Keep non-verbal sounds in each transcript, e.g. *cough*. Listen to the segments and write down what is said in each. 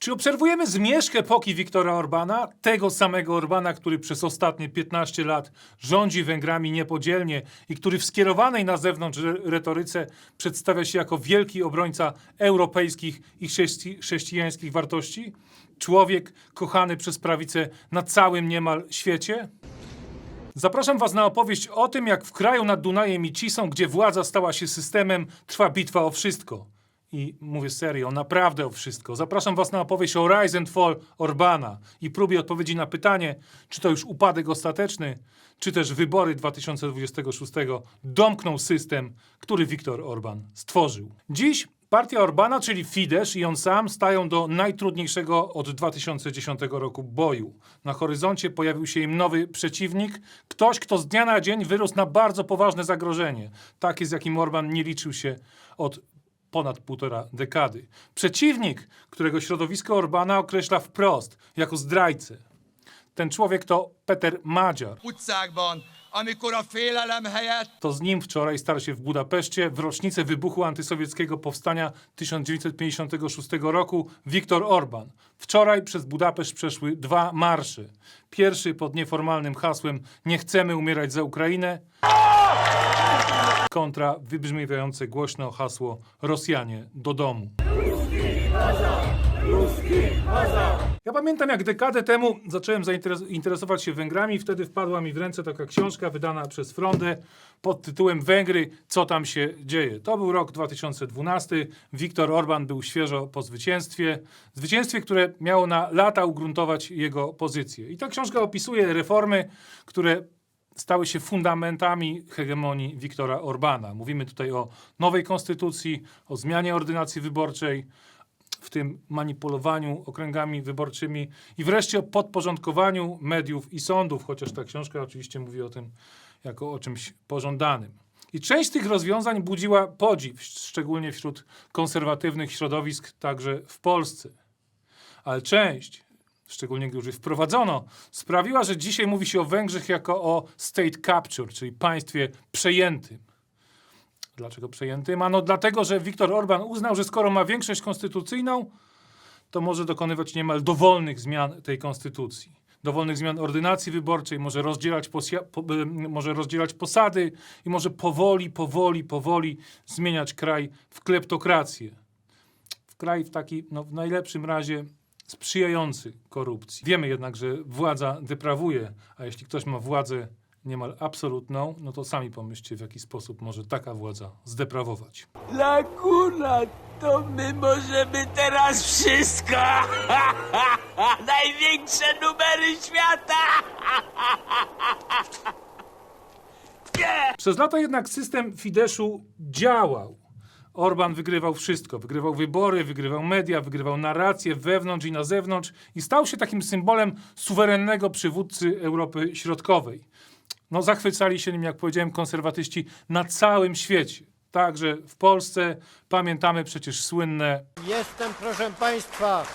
Czy obserwujemy zmierzch epoki Viktora Orbana, tego samego Orbana, który przez ostatnie 15 lat rządzi Węgrami niepodzielnie i który w skierowanej na zewnątrz re- retoryce przedstawia się jako wielki obrońca europejskich i chrześci- chrześcijańskich wartości? Człowiek kochany przez prawicę na całym niemal świecie? Zapraszam Was na opowieść o tym, jak w kraju nad Dunajem i Cisą, gdzie władza stała się systemem, trwa bitwa o wszystko. I mówię serio, naprawdę o wszystko. Zapraszam Was na opowieść o Rise and Fall Orbana i próbie odpowiedzi na pytanie, czy to już upadek ostateczny, czy też wybory 2026 domknął system, który Viktor Orban stworzył. Dziś partia Orbana, czyli Fidesz i on sam stają do najtrudniejszego od 2010 roku boju. Na horyzoncie pojawił się im nowy przeciwnik, ktoś, kto z dnia na dzień wyrósł na bardzo poważne zagrożenie, takie z jakim Orban nie liczył się od ponad półtora dekady. Przeciwnik, którego środowisko Orbana określa wprost jako zdrajcę. Ten człowiek to Peter Madziar. To z nim wczoraj starł się w Budapeszcie w rocznicę wybuchu antysowieckiego powstania 1956 roku Viktor Orban. Wczoraj przez Budapeszt przeszły dwa marsze. Pierwszy pod nieformalnym hasłem Nie chcemy umierać za Ukrainę kontra wybrzmiewające głośno hasło Rosjanie do domu. Ja pamiętam, jak dekadę temu zacząłem zainteres- interesować się Węgrami. Wtedy wpadła mi w ręce taka książka wydana przez Frondę pod tytułem Węgry, co tam się dzieje. To był rok 2012. Viktor Orban był świeżo po zwycięstwie. Zwycięstwie, które miało na lata ugruntować jego pozycję. I ta książka opisuje reformy, które stały się fundamentami hegemonii Viktora Orbana. Mówimy tutaj o nowej konstytucji, o zmianie ordynacji wyborczej, w tym manipulowaniu okręgami wyborczymi i wreszcie o podporządkowaniu mediów i sądów, chociaż ta książka oczywiście mówi o tym jako o czymś pożądanym. I część tych rozwiązań budziła podziw, szczególnie wśród konserwatywnych środowisk, także w Polsce. Ale część, szczególnie gdy już je wprowadzono, sprawiła, że dzisiaj mówi się o Węgrzech jako o state capture, czyli państwie przejętym. Dlaczego przejętym? Ano dlatego, że Viktor Orban uznał, że skoro ma większość konstytucyjną, to może dokonywać niemal dowolnych zmian tej konstytucji. Dowolnych zmian ordynacji wyborczej, może rozdzielać, posia- po, y, może rozdzielać posady i może powoli, powoli, powoli zmieniać kraj w kleptokrację. W kraj w taki, no, w najlepszym razie sprzyjający korupcji. Wiemy jednak, że władza deprawuje, a jeśli ktoś ma władzę niemal absolutną, no to sami pomyślcie, w jaki sposób może taka władza zdeprawować. Laguna, to my możemy teraz wszystko! *laughs* Największe numery świata! *laughs* Przez lata jednak system Fideszu działał. Orban wygrywał wszystko. Wygrywał wybory, wygrywał media, wygrywał narrację wewnątrz i na zewnątrz i stał się takim symbolem suwerennego przywódcy Europy Środkowej. No, zachwycali się nim, jak powiedziałem, konserwatyści na całym świecie. Także w Polsce pamiętamy przecież słynne Jestem, proszę Państwa,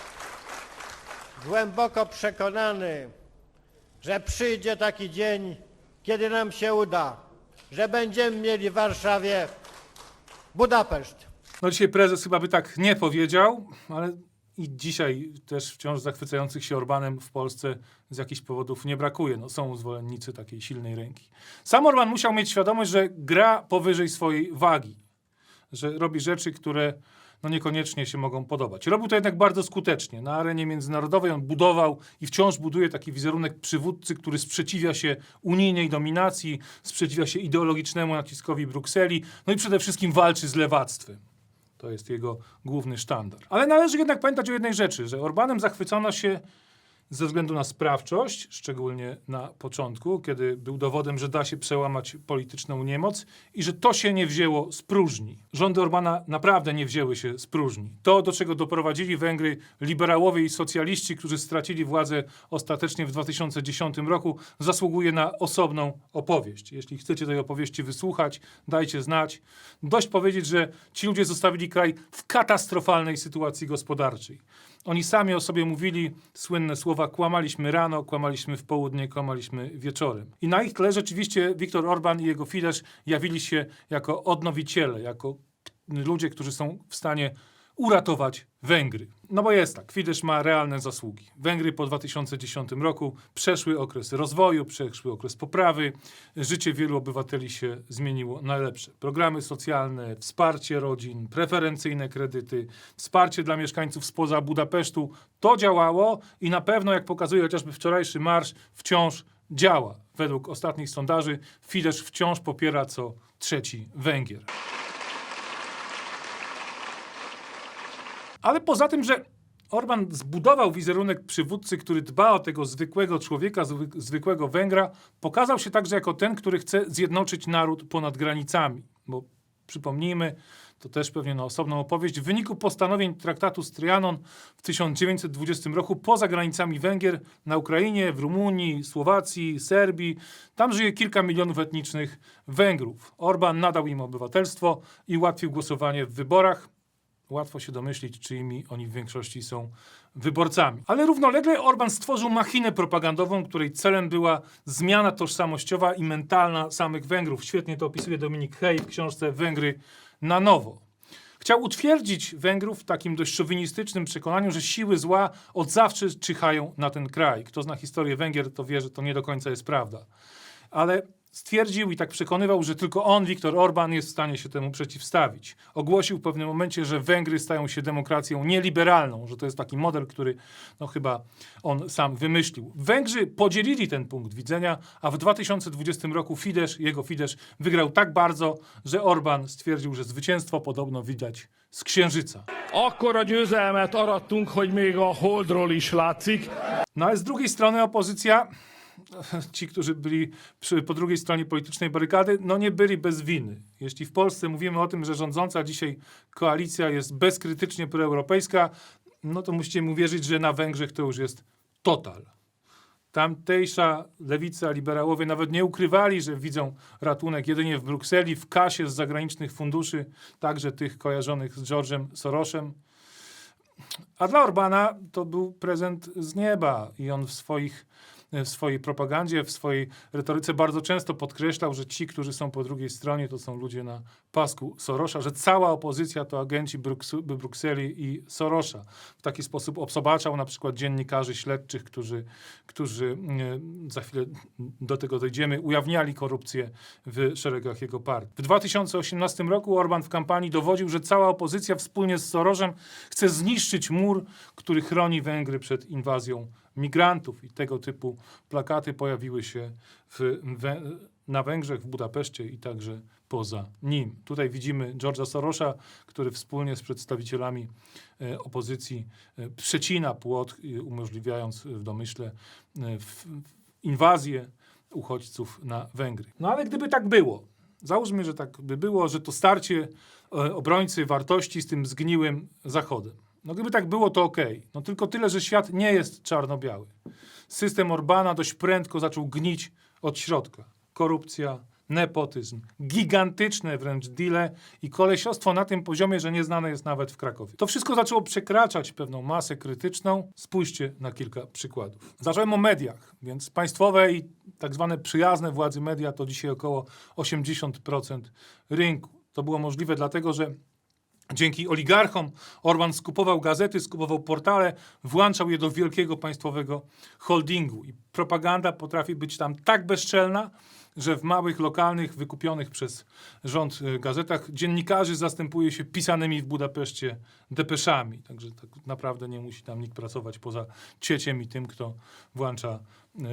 głęboko przekonany, że przyjdzie taki dzień, kiedy nam się uda, że będziemy mieli w Warszawie Budapeszt. No dzisiaj prezes chyba by tak nie powiedział, ale i dzisiaj też wciąż zachwycających się Orbanem w Polsce z jakichś powodów nie brakuje. No, są zwolennicy takiej silnej ręki. Sam Orban musiał mieć świadomość, że gra powyżej swojej wagi, że robi rzeczy, które no niekoniecznie się mogą podobać. Robił to jednak bardzo skutecznie. Na arenie międzynarodowej on budował i wciąż buduje taki wizerunek przywódcy, który sprzeciwia się unijnej dominacji, sprzeciwia się ideologicznemu naciskowi Brukseli, no i przede wszystkim walczy z lewactwem. To jest jego główny sztandar. Ale należy jednak pamiętać o jednej rzeczy, że Orbanem zachwycono się ze względu na sprawczość, szczególnie na początku, kiedy był dowodem, że da się przełamać polityczną niemoc i że to się nie wzięło z próżni. Rządy Orbana naprawdę nie wzięły się z próżni. To, do czego doprowadzili Węgry liberałowie i socjaliści, którzy stracili władzę ostatecznie w 2010 roku, zasługuje na osobną opowieść. Jeśli chcecie tej opowieści wysłuchać, dajcie znać. Dość powiedzieć, że ci ludzie zostawili kraj w katastrofalnej sytuacji gospodarczej. Oni sami o sobie mówili słynne słowa: kłamaliśmy rano, kłamaliśmy w południe, kłamaliśmy wieczorem. I na ich tle rzeczywiście Viktor Orban i jego Fidesz jawili się jako odnowiciele, jako ludzie, którzy są w stanie uratować Węgry. No bo jest tak, Fidesz ma realne zasługi. Węgry po 2010 roku przeszły okres rozwoju, przeszły okres poprawy. Życie wielu obywateli się zmieniło na lepsze. Programy socjalne, wsparcie rodzin, preferencyjne kredyty, wsparcie dla mieszkańców spoza Budapesztu. To działało i na pewno, jak pokazuje chociażby wczorajszy marsz, wciąż działa. Według ostatnich sondaży Fidesz wciąż popiera co trzeci Węgier. Ale poza tym, że Orban zbudował wizerunek przywódcy, który dba o tego zwykłego człowieka, zwyk- zwykłego Węgra, pokazał się także jako ten, który chce zjednoczyć naród ponad granicami. Bo przypomnijmy, to też pewnie na osobną opowieść, w wyniku postanowień traktatu z Trianon w 1920 roku poza granicami Węgier, na Ukrainie, w Rumunii, Słowacji, Serbii, tam żyje kilka milionów etnicznych Węgrów. Orban nadał im obywatelstwo i ułatwił głosowanie w wyborach. Łatwo się domyślić, czyimi oni w większości są wyborcami. Ale równolegle Orban stworzył machinę propagandową, której celem była zmiana tożsamościowa i mentalna samych Węgrów. Świetnie to opisuje Dominik Hej w książce Węgry na nowo. Chciał utwierdzić Węgrów w takim dość szowinistycznym przekonaniu, że siły zła od zawsze czyhają na ten kraj. Kto zna historię Węgier, to wie, że to nie do końca jest prawda. Ale stwierdził i tak przekonywał, że tylko on, Viktor Orban, jest w stanie się temu przeciwstawić. Ogłosił w pewnym momencie, że Węgry stają się demokracją nieliberalną, że to jest taki model, który no, chyba on sam wymyślił. Węgrzy podzielili ten punkt widzenia, a w 2020 roku Fidesz, jego Fidesz, wygrał tak bardzo, że Orban stwierdził, że zwycięstwo podobno widać z księżyca. Akkora győzelmet arattunk, hogy még a Holdról is látszik. No ale z drugiej strony opozycja, *laughs* ci, którzy byli przy, po drugiej stronie politycznej barykady, no nie byli bez winy. Jeśli w Polsce mówimy o tym, że rządząca dzisiaj koalicja jest bezkrytycznie proeuropejska, no to musicie mu wierzyć, że na Węgrzech to już jest total. Tamtejsza lewica, liberałowie nawet nie ukrywali, że widzą ratunek jedynie w Brukseli, w kasie z zagranicznych funduszy, także tych kojarzonych z George'em Sorosem. A dla Orbana to był prezent z nieba i on w, swoich, w swojej propagandzie, w swojej retoryce bardzo często podkreślał, że ci, którzy są po drugiej stronie, to są ludzie na pasku Sorosza, że cała opozycja to agenci Brukseli i Sorosza. W taki sposób obsobaczał na przykład dziennikarzy śledczych, którzy, którzy e, za chwilę do tego dojdziemy, ujawniali korupcję w szeregach jego partii. W 2018 roku Orban w kampanii dowodził, że cała opozycja wspólnie z Soroszem chce zniszczyć mur, który chroni Węgry przed inwazją migrantów. I tego typu plakaty pojawiły się w, Wę- na Węgrzech, w Budapeszcie i także poza nim. Tutaj widzimy George'a Sorosza, który wspólnie z przedstawicielami e, opozycji e, przecina płot, e, umożliwiając w domyśle w, w inwazję uchodźców na Węgry. No ale gdyby tak było, załóżmy, że tak by było, że to starcie obrońcy wartości z tym zgniłym Zachodem. No gdyby tak było, to okej. No tylko tyle, że świat nie jest czarno-biały. System Orbana dość prędko zaczął gnić od środka. Korupcja, nepotyzm, gigantyczne wręcz deale i kolesiostwo na tym poziomie, że nieznane jest nawet w Krakowie. To wszystko zaczęło przekraczać pewną masę krytyczną. Spójrzcie na kilka przykładów. Zacząłem o mediach, więc państwowe i tak zwane przyjazne władzy media to dzisiaj około 80% rynku. To było możliwe dlatego, że Dzięki oligarchom Orban skupował gazety, skupował portale, włączał je do wielkiego państwowego holdingu. I propaganda potrafi być tam tak bezczelna, że w małych, lokalnych, wykupionych przez rząd y, gazetach dziennikarzy zastępuje się pisanymi w Budapeszcie depeszami. Także tak naprawdę nie musi tam nikt pracować poza cieciem i tym, kto włącza y,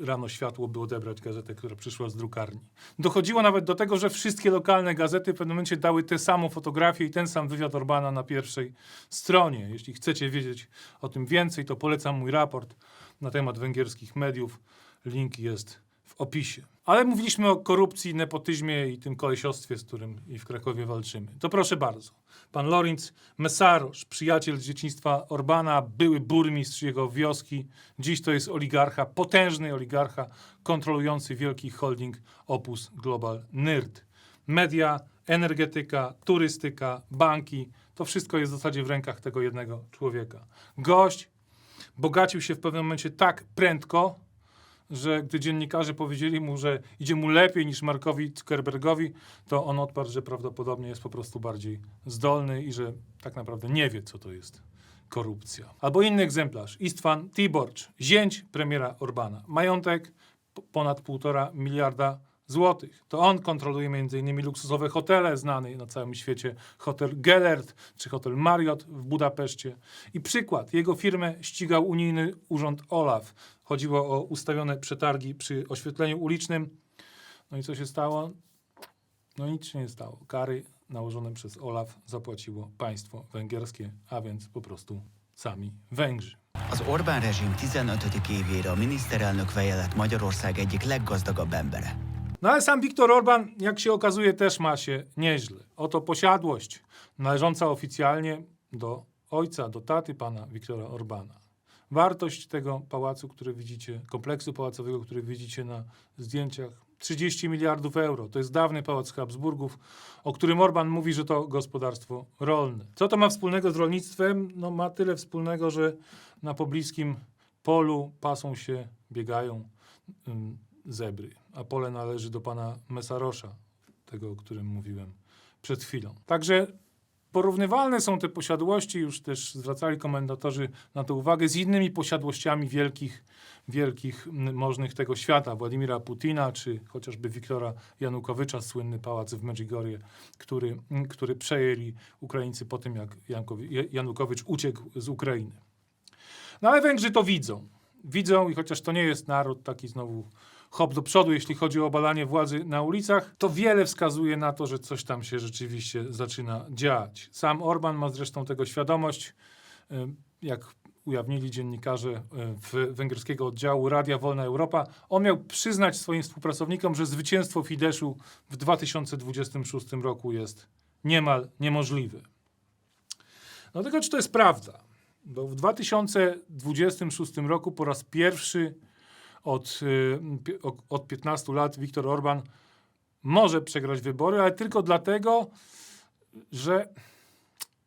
rano światło, by odebrać gazetę, która przyszła z drukarni. Dochodziło nawet do tego, że wszystkie lokalne gazety w pewnym momencie dały tę samą fotografię i ten sam wywiad Orbana na pierwszej stronie. Jeśli chcecie wiedzieć o tym więcej, to polecam mój raport na temat węgierskich mediów. Link jest w opisie. Ale mówiliśmy o korupcji, nepotyzmie i tym kolesiostwie, z którym i w Krakowie walczymy. To proszę bardzo. Pan Lorenz Mesarosz, przyjaciel z dzieciństwa Orbana, były burmistrz jego wioski. Dziś to jest oligarcha, potężny oligarcha, kontrolujący wielki holding Opus Global NYRD. Media, energetyka, turystyka, banki, to wszystko jest w zasadzie w rękach tego jednego człowieka. Gość bogacił się w pewnym momencie tak prędko, że gdy dziennikarze powiedzieli mu, że idzie mu lepiej niż Markowi Zuckerbergowi, to on odparł, że prawdopodobnie jest po prostu bardziej zdolny i że tak naprawdę nie wie, co to jest korupcja. Albo inny egzemplarz. Istvan Tiborcz, zięć premiera Orbana. Majątek ponad półtora miliarda złotych. To on kontroluje m.in. luksusowe hotele znane na całym świecie. Hotel Gellert czy hotel Marriott w Budapeszcie. I przykład. Jego firmę ścigał unijny urząd OLAF. Chodziło o ustawione przetargi przy oświetleniu ulicznym. No i co się stało? No nic się nie stało. Kary nałożone przez OLAF zapłaciło państwo węgierskie, a więc po prostu sami Węgrzy. Az Orbán rezsim 15. évére a miniszterelnök veje lett Magyarország egyik leggazdagabb embere. No ale sam Viktor Orban, jak się okazuje, też ma się nieźle. Oto posiadłość należąca oficjalnie do ojca, do taty pana Viktora Orbana. Wartość tego pałacu, który widzicie, kompleksu pałacowego, który widzicie na zdjęciach, 30 miliardów euro. To jest dawny pałac Habsburgów, o którym Orban mówi, że to gospodarstwo rolne. Co to ma wspólnego z rolnictwem? No ma tyle wspólnego, że na pobliskim polu pasą się, biegają zebry, a pole należy do pana Mesarosza, tego, o którym mówiłem przed chwilą. Także porównywalne są te posiadłości, już też zwracali komentatorzy na to uwagę, z innymi posiadłościami wielkich, wielkich możnych tego świata, Władimira Putina, czy chociażby Wiktora Janukowycza, słynny pałac w Medjugorje, który, który przejęli Ukraińcy po tym, jak Janukowycz uciekł z Ukrainy. No ale Węgrzy to widzą. Widzą i chociaż to nie jest naród taki znowu hop do przodu, jeśli chodzi o obalanie władzy na ulicach, to wiele wskazuje na to, że coś tam się rzeczywiście zaczyna dziać. Sam Orban ma zresztą tego świadomość, y, jak ujawnili dziennikarze y, węgierskiego oddziału Radia Wolna Europa. On miał przyznać swoim współpracownikom, że zwycięstwo Fideszu w 2026 roku jest niemal niemożliwe. No tylko czy to jest prawda? Bo w 2026 roku po raz pierwszy od, y, od 15 lat Viktor Orban może przegrać wybory, ale tylko dlatego, że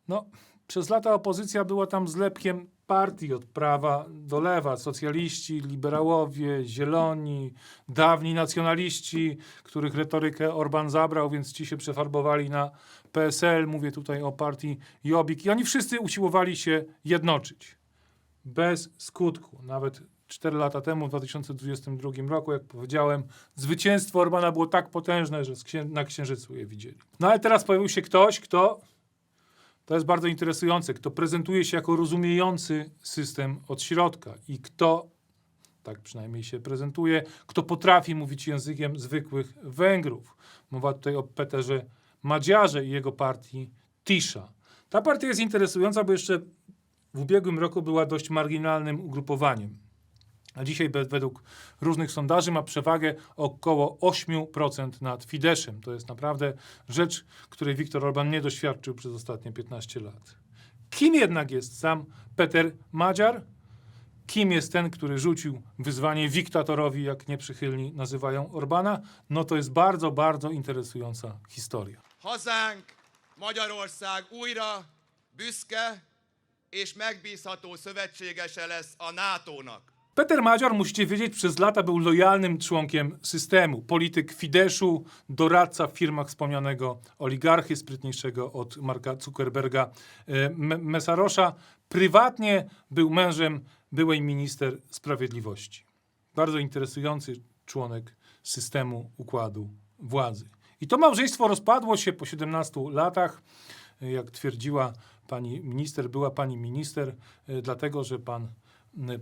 no, przez lata opozycja była tam zlepkiem partii od prawa do lewa. Socjaliści, liberałowie, zieloni, dawni nacjonaliści, których retorykę Orban zabrał, więc ci się przefarbowali na PSL. Mówię tutaj o partii Jobbik. I oni wszyscy usiłowali się jednoczyć. Bez skutku. Nawet 4 lata temu, w 2022 roku, jak powiedziałem, zwycięstwo Orbana było tak potężne, że na Księżycu je widzieli. No ale teraz pojawił się ktoś, kto to jest bardzo interesujące, kto prezentuje się jako rozumiejący system od środka i kto, tak przynajmniej się prezentuje, kto potrafi mówić językiem zwykłych Węgrów. Mowa tutaj o Peterze Madziarze i jego partii Tisza. Ta partia jest interesująca, bo jeszcze w ubiegłym roku była dość marginalnym ugrupowaniem. A dzisiaj według różnych sondaży ma przewagę około 8% nad Fideszem. To jest naprawdę rzecz, której Viktor Orban nie doświadczył przez ostatnie 15 lat. Kim jednak jest sam Peter Madziar? Kim jest ten, który rzucił wyzwanie diktatorowi, jak nieprzychylni nazywają Orbana? No to jest bardzo, bardzo interesująca historia. Hazánk, Magyarország újra büszke és megbízható szövetségese lesz a NATO-nak. Peter Madziar, musicie wiedzieć, przez lata był lojalnym członkiem systemu. Polityk Fideszu, doradca w firmach wspomnianego oligarchy, sprytniejszego od Marka Zuckerberga, e, Mesarosza. Prywatnie był mężem byłej minister sprawiedliwości. Bardzo interesujący członek systemu układu władzy. I to małżeństwo rozpadło się po 17 latach, jak twierdziła pani minister, była pani minister, e, dlatego że pan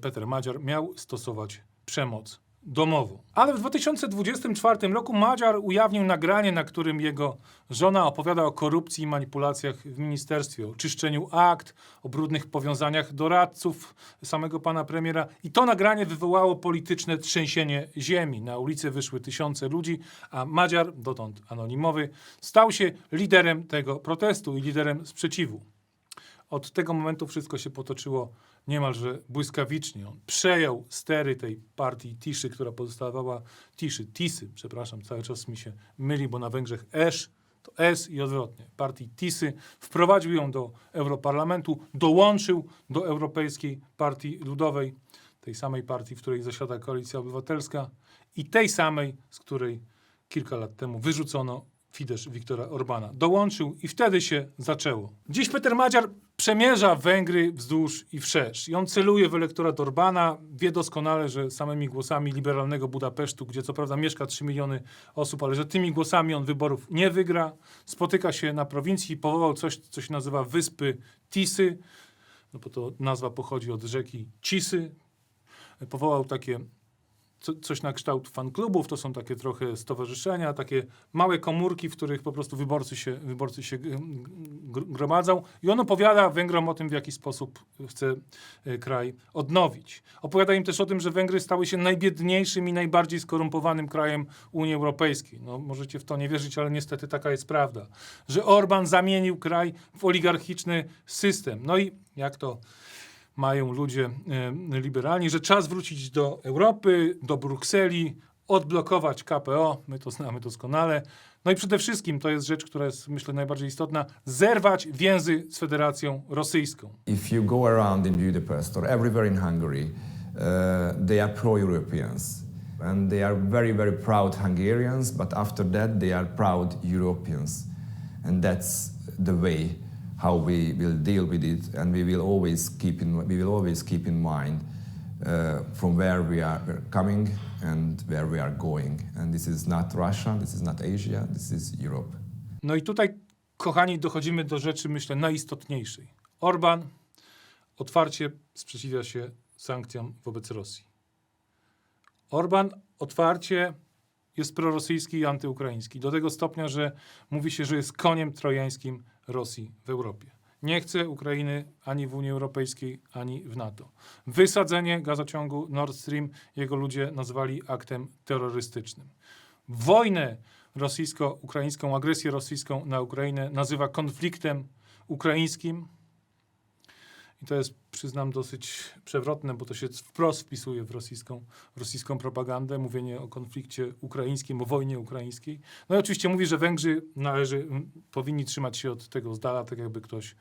Peter Madziar miał stosować przemoc domową. Ale w 2024 roku Madziar ujawnił nagranie, na którym jego żona opowiada o korupcji i manipulacjach w ministerstwie, o czyszczeniu akt, o brudnych powiązaniach doradców samego pana premiera. I to nagranie wywołało polityczne trzęsienie ziemi. Na ulicy wyszły tysiące ludzi, a Madziar, dotąd anonimowy, stał się liderem tego protestu i liderem sprzeciwu. Od tego momentu wszystko się potoczyło niemalże błyskawicznie. On przejął stery tej partii Tiszy, która pozostawała Tiszy, Tisy, przepraszam, cały czas mi się myli, bo na Węgrzech Esz to S i odwrotnie. Partii Tisy wprowadził ją do Europarlamentu, dołączył do Europejskiej Partii Ludowej, tej samej partii, w której zasiada Koalicja Obywatelska i tej samej, z której kilka lat temu wyrzucono Fidesz Viktora Orbana. Dołączył i wtedy się zaczęło. Dziś Peter Madziar przemierza Węgry wzdłuż i wszerz. I on celuje w elektorat Orbana. Wie doskonale, że samymi głosami liberalnego Budapesztu, gdzie co prawda mieszka 3 miliony osób, ale że tymi głosami on wyborów nie wygra. Spotyka się na prowincji i powołał coś, co się nazywa Wyspy Tisy. No bo to nazwa pochodzi od rzeki Cisy. Powołał takie co, coś na kształt fanklubów, to są takie trochę stowarzyszenia, takie małe komórki, w których po prostu wyborcy się, wyborcy się gromadzą i on opowiada Węgrom o tym, w jaki sposób chce e, kraj odnowić. Opowiada im też o tym, że Węgry stały się najbiedniejszym i najbardziej skorumpowanym krajem Unii Europejskiej. No, możecie w to nie wierzyć, ale niestety taka jest prawda. Że Orban zamienił kraj w oligarchiczny system. No i jak to mają ludzie e, liberalni, że czas wrócić do Europy, do Brukseli, odblokować KPO, my to znamy doskonale. No i przede wszystkim, to jest rzecz, która jest myślę najbardziej istotna, zerwać więzy z Federacją Rosyjską. If you go around in Budapest or everywhere in Hungary, uh, they are pro-Europeans, and they are very, very proud Hungarians. But after that, they are proud Europeans, and that's the way how we will deal with it. And we will always keep in we will always keep in mind uh, from where we are coming and where we are going. And this is not Russia, this is not Asia, this is Europe. No i tutaj, kochani, dochodzimy do rzeczy, myślę, najistotniejszej. Orban otwarcie sprzeciwia się sankcjom wobec Rosji. Orban otwarcie jest prorosyjski i antyukraiński. Do tego stopnia, że mówi się, że jest koniem trojańskim Rosji w Europie. Nie chce Ukrainy ani w Unii Europejskiej, ani w NATO. Wysadzenie gazociągu Nord Stream jego ludzie nazwali aktem terrorystycznym. Wojnę rosyjsko-ukraińską, agresję rosyjską na Ukrainę nazywa konfliktem ukraińskim. I to jest, przyznam, dosyć przewrotne, bo to się wprost wpisuje w rosyjską, rosyjską propagandę, mówienie o konflikcie ukraińskim, o wojnie ukraińskiej. No i oczywiście mówi, że Węgrzy należy, powinni trzymać się od tego z dala, tak jakby ktoś,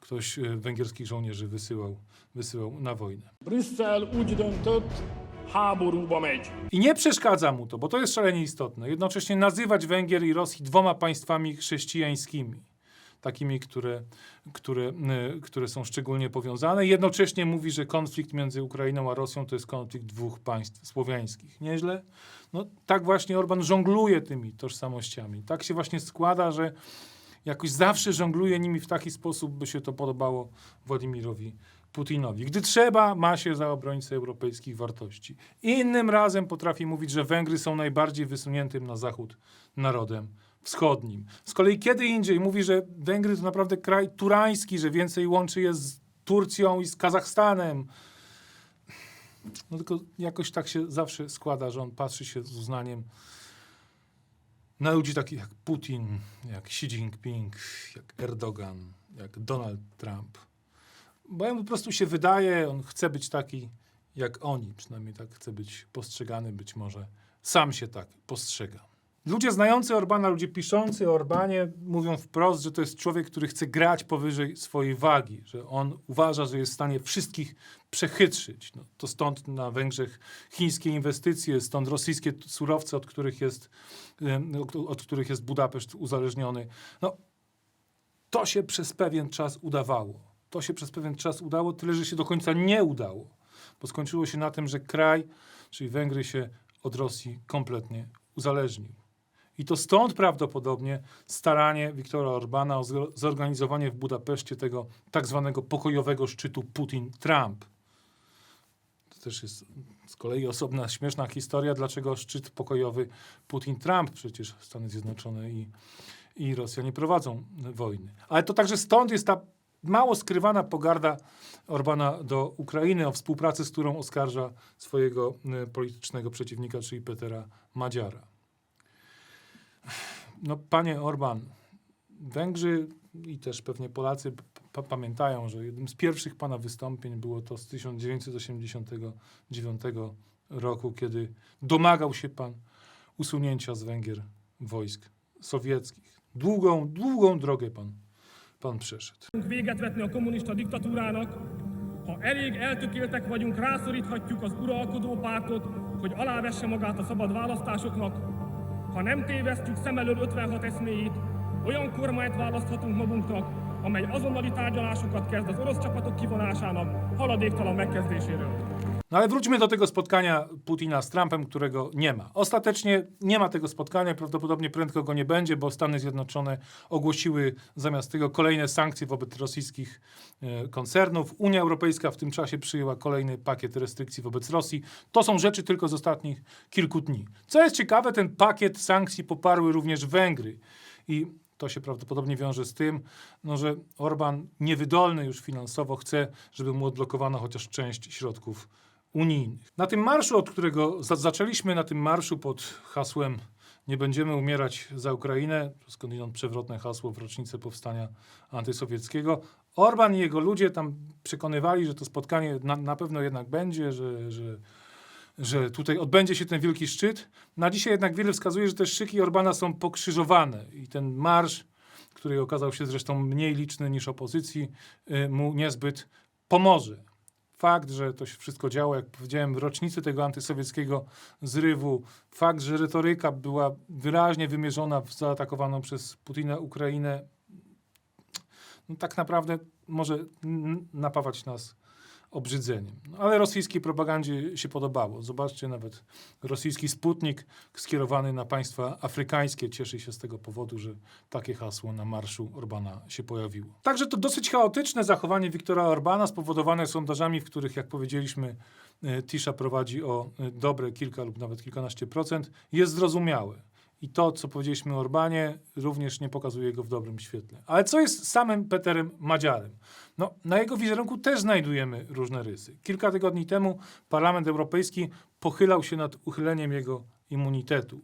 ktoś e, węgierskich żołnierzy wysyłał, wysyłał na wojnę. Megy. I nie przeszkadza mu to, bo to jest szalenie istotne. Jednocześnie nazywać Węgier i Rosji dwoma państwami chrześcijańskimi. Takimi, które, które, y, które są szczególnie powiązane. Jednocześnie mówi, że konflikt między Ukrainą a Rosją to jest konflikt dwóch państw słowiańskich. Nieźle? No, tak właśnie Orban żongluje tymi tożsamościami. Tak się właśnie składa, że jakoś zawsze żongluje nimi w taki sposób, by się to podobało Władimirowi Putinowi. Gdy trzeba, ma się za obrońcę europejskich wartości. Innym razem potrafi mówić, że Węgry są najbardziej wysuniętym na zachód narodem wschodnim. Z kolei kiedy indziej mówi, że Węgry to naprawdę kraj turański, że więcej łączy je z Turcją i z Kazachstanem. No tylko jakoś tak się zawsze składa, że on patrzy się z uznaniem na ludzi takich jak Putin, jak Xi Jinping, jak Erdogan, jak Donald Trump. Bo jemu po prostu się wydaje, on chce być taki jak oni, przynajmniej tak chce być postrzegany, być może sam się tak postrzega. Ludzie znający Orbana, ludzie piszący o Orbanie mówią wprost, że to jest człowiek, który chce grać powyżej swojej wagi, że on uważa, że jest w stanie wszystkich przechytrzyć. No, to stąd na Węgrzech chińskie inwestycje, stąd rosyjskie surowce, od których jest, od których jest Budapeszt uzależniony. No, to się przez pewien czas udawało. To się przez pewien czas udało, tyle że się do końca nie udało, bo skończyło się na tym, że kraj, czyli Węgry się od Rosji kompletnie uzależnił. I to stąd prawdopodobnie staranie Viktora Orbana o zor- zorganizowanie w Budapeszcie tego tak zwanego pokojowego szczytu Putin-Trump. To też jest z kolei osobna śmieszna historia, dlaczego szczyt pokojowy Putin-Trump. Przecież Stany Zjednoczone i, i Rosja nie prowadzą wojny. Ale to także stąd jest ta mało skrywana pogarda Orbana do Ukrainy, o współpracy z którą oskarża swojego y, politycznego przeciwnika, czyli Petera Madziara. No, panie Orban, Węgrzy i też pewnie Polacy pamiętają, że jednym z pierwszych pana wystąpień było to z 1989 roku, kiedy domagał się pan usunięcia z Węgier wojsk sowieckich. Długą, długą drogę pan, pan przeszedł. Véget vetni a diktatúrának, Ha elég eltökéltek vagyunk, rászoríthatjuk az uralkodó pártot, hogy alávesse magát a szabad választásoknak. Ha nem tévesztjük szem elől 56 eszméjét, olyan kormányt választhatunk magunknak, amely azonnali tárgyalásokat kezd az orosz csapatok kivonásának haladéktalan megkezdéséről. No ale wróćmy do tego spotkania Putina z Trumpem, którego nie ma. Ostatecznie nie ma tego spotkania, prawdopodobnie prędko go nie będzie, bo Stany Zjednoczone ogłosiły zamiast tego kolejne sankcje wobec rosyjskich e, koncernów. Unia Europejska w tym czasie przyjęła kolejny pakiet restrykcji wobec Rosji. To są rzeczy tylko z ostatnich kilku dni. Co jest ciekawe, ten pakiet sankcji poparły również Węgry. I to się prawdopodobnie wiąże z tym, no, że Orban niewydolny już finansowo chce, żeby mu odblokowano chociaż część środków unijnych. Na tym marszu, od którego za zaczęliśmy, na tym marszu pod hasłem Nie będziemy umierać za Ukrainę, skądinąd przewrotne hasło w rocznicę powstania antysowieckiego, Orban i jego ludzie tam przekonywali, że to spotkanie na, na pewno jednak będzie, że, że że tutaj odbędzie się ten wielki szczyt. Na dzisiaj jednak wiele wskazuje, że te szyki Orbana są pokrzyżowane i ten marsz, który okazał się zresztą mniej liczny niż opozycji, y, mu niezbyt pomoże. Fakt, że to się wszystko działo, jak powiedziałem, w rocznicy tego antysowieckiego zrywu, fakt, że retoryka była wyraźnie wymierzona w zaatakowaną przez Putina Ukrainę, no tak naprawdę może napawać nas obrzydzeniem. No, ale rosyjskiej propagandzie się podobało. Zobaczcie, nawet rosyjski Sputnik skierowany na państwa afrykańskie cieszy się z tego powodu, że takie hasło na marszu Orbana się pojawiło. Także to dosyć chaotyczne zachowanie Wiktora Orbana spowodowane sondażami, w których, jak powiedzieliśmy, e, Tisza prowadzi o e, dobre kilka lub nawet kilkanaście procent, jest zrozumiałe. I to, co powiedzieliśmy o Orbanie, również nie pokazuje go w dobrym świetle. Ale co jest z samym Peterem Madziarem? No, na jego wizerunku też znajdujemy różne rysy. Kilka tygodni temu Parlament Europejski pochylał się nad uchyleniem jego immunitetu.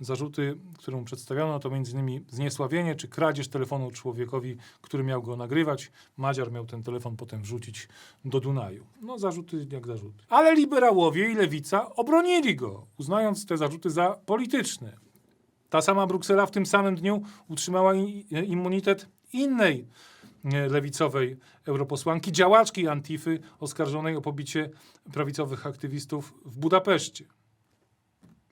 Zarzuty, które mu przedstawiono, to m.in. zniesławienie czy kradzież telefonu człowiekowi, który miał go nagrywać. Madziar miał ten telefon potem wrzucić do Dunaju. No, zarzuty jak zarzuty. Ale liberałowie i lewica obronili go, uznając te zarzuty za polityczne. Ta sama Bruksela w tym samym dniu utrzymała i- immunitet innej e, lewicowej europosłanki, działaczki Antify, oskarżonej o pobicie prawicowych aktywistów w Budapeszcie.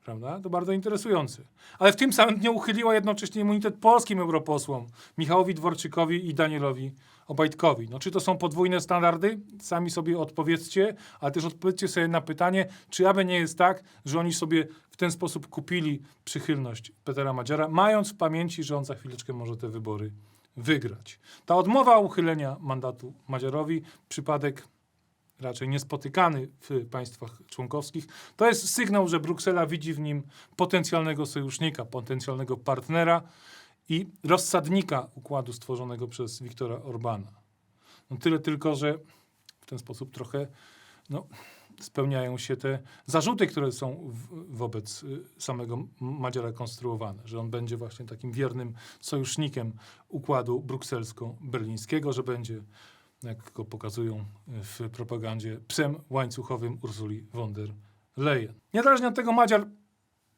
Prawda? To bardzo interesujące. Ale w tym samym dniu uchyliła jednocześnie immunitet polskim europosłom Michałowi Dworczykowi i Danielowi Obajtkowi. No, czy to są podwójne standardy? Sami sobie odpowiedzcie, ale też odpowiedzcie sobie na pytanie, czy aby nie jest tak, że oni sobie w ten sposób kupili przychylność Petera Madziara, mając w pamięci, że on za chwileczkę może te wybory wygrać. Ta odmowa uchylenia mandatu Madziarowi, przypadek raczej niespotykany w państwach członkowskich. To jest sygnał, że Bruksela widzi w nim potencjalnego sojusznika, potencjalnego partnera i rozsadnika układu stworzonego przez Wiktora Orbana. No tyle tylko, że w ten sposób trochę no, spełniają się te zarzuty, które są w, wobec y, samego Madziara konstruowane, że on będzie właśnie takim wiernym sojusznikiem układu brukselsko-berlińskiego, że będzie jak go pokazują w propagandzie, psem łańcuchowym Ursuli von der Leyen. Niezależnie od tego Madziar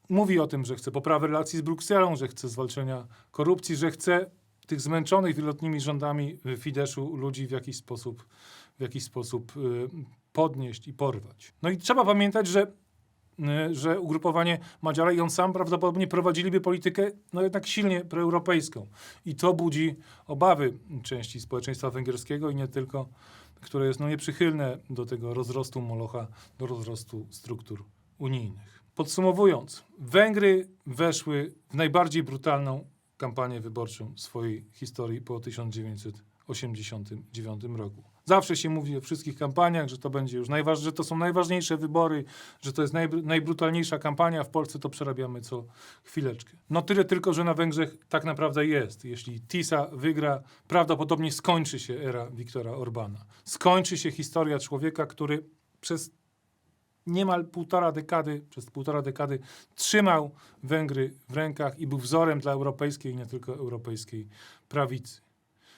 mówi o tym, że chce poprawy relacji z Brukselą, że chce zwalczenia korupcji, że chce tych zmęczonych wieloletnimi rządami y, Fideszu ludzi w jakiś sposób, w jakiś sposób y, podnieść i porwać. No i trzeba pamiętać, że że ugrupowanie Madziara i on sam prawdopodobnie prowadziliby politykę no jednak silnie proeuropejską. I to budzi obawy części społeczeństwa węgierskiego i nie tylko, które jest no nieprzychylne do tego rozrostu Molocha, do rozrostu struktur unijnych. Podsumowując, Węgry weszły w najbardziej brutalną kampanię wyborczą swojej historii po 1989 roku. Zawsze się mówi o wszystkich kampaniach, że to będzie już najważ- że to są najważniejsze wybory, że to jest najbr- najbrutalniejsza kampania. W Polsce to przerabiamy co chwileczkę. No tyle tylko, że na Węgrzech tak naprawdę jest. Jeśli TISA wygra, prawdopodobnie skończy się era Wiktora Orbana. Skończy się historia człowieka, który przez niemal półtora dekady, przez półtora dekady trzymał Węgry w rękach i był wzorem dla europejskiej nie tylko europejskiej prawicy.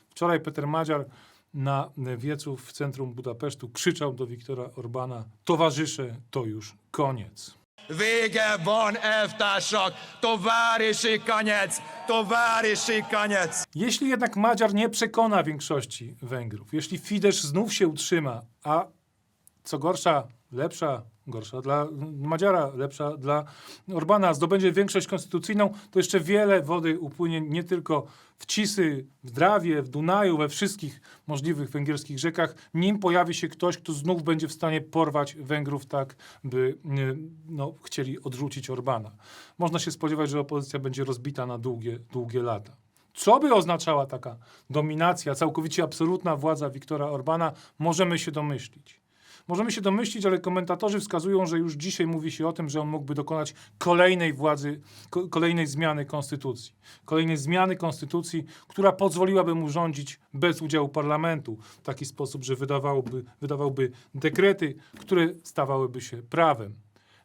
Wczoraj Peter Madziar na wiecu w centrum Budapesztu krzyczał do Wiktora Orbana: Towarzysze, to już koniec. Vége van, elvtársak! Továrisi kanyec! Továrisi kanyec! Jeśli jednak Madziar nie przekona większości Węgrów, jeśli Fidesz znów się utrzyma, a co gorsza, lepsza, gorsza dla Madziara, lepsza dla Orbana, zdobędzie większość konstytucyjną, to jeszcze wiele wody upłynie nie tylko w Cisy, w Drawie, w Dunaju, we wszystkich możliwych węgierskich rzekach, nim pojawi się ktoś, kto znów będzie w stanie porwać Węgrów tak, by no, chcieli odrzucić Orbana. Można się spodziewać, że opozycja będzie rozbita na długie, długie lata. Co by oznaczała taka dominacja, całkowicie absolutna władza Wiktora Orbana, możemy się domyślić. Możemy się domyślić, ale komentatorzy wskazują, że już dzisiaj mówi się o tym, że on mógłby dokonać kolejnej władzy, ko- kolejnej zmiany konstytucji. Kolejnej zmiany konstytucji, która pozwoliłaby mu rządzić bez udziału parlamentu w taki sposób, że wydawałby, wydawałby dekrety, które stawałyby się prawem.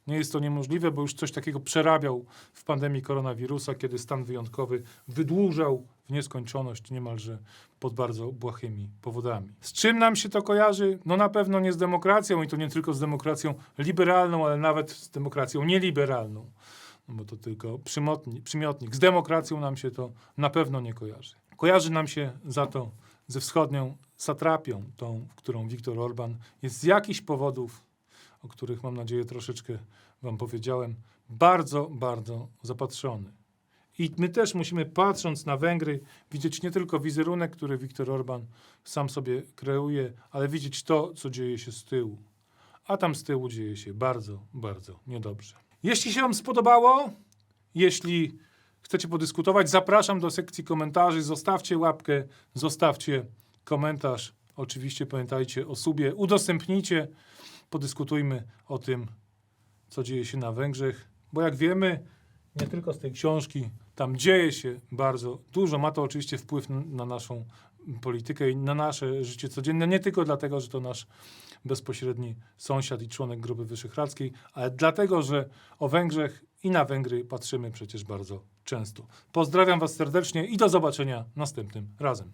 Nie jest to niemożliwe, bo już coś takiego przerabiał w pandemii koronawirusa, kiedy stan wyjątkowy wydłużał w nieskończoność niemalże pod bardzo błahymi powodami. Z czym nam się to kojarzy? No na pewno nie z demokracją i to nie tylko z demokracją liberalną, ale nawet z demokracją nieliberalną. No bo to tylko przymiotnik. Z demokracją nam się to na pewno nie kojarzy. Kojarzy nam się za to ze wschodnią satrapią, tą, w którą Viktor Orban jest z jakichś powodów o których mam nadzieję troszeczkę Wam powiedziałem, bardzo, bardzo zapatrzony. I my też musimy, patrząc na Węgry, widzieć nie tylko wizerunek, który Viktor Orban sam sobie kreuje, ale widzieć to, co dzieje się z tyłu. A tam z tyłu dzieje się bardzo, bardzo niedobrze. Jeśli się Wam spodobało, jeśli chcecie podyskutować, zapraszam do sekcji komentarzy. Zostawcie łapkę, zostawcie komentarz. Oczywiście pamiętajcie o subie, udostępnijcie, podyskutujmy o tym, co dzieje się na Węgrzech, bo jak wiemy, nie tylko z tej książki, tam dzieje się bardzo dużo. Ma to oczywiście wpływ na naszą politykę i na nasze życie codzienne, nie tylko dlatego, że to nasz bezpośredni sąsiad i członek Grupy Wyszehradzkiej, ale dlatego, że o Węgrzech i na Węgry patrzymy przecież bardzo często. Pozdrawiam Was serdecznie i do zobaczenia następnym razem.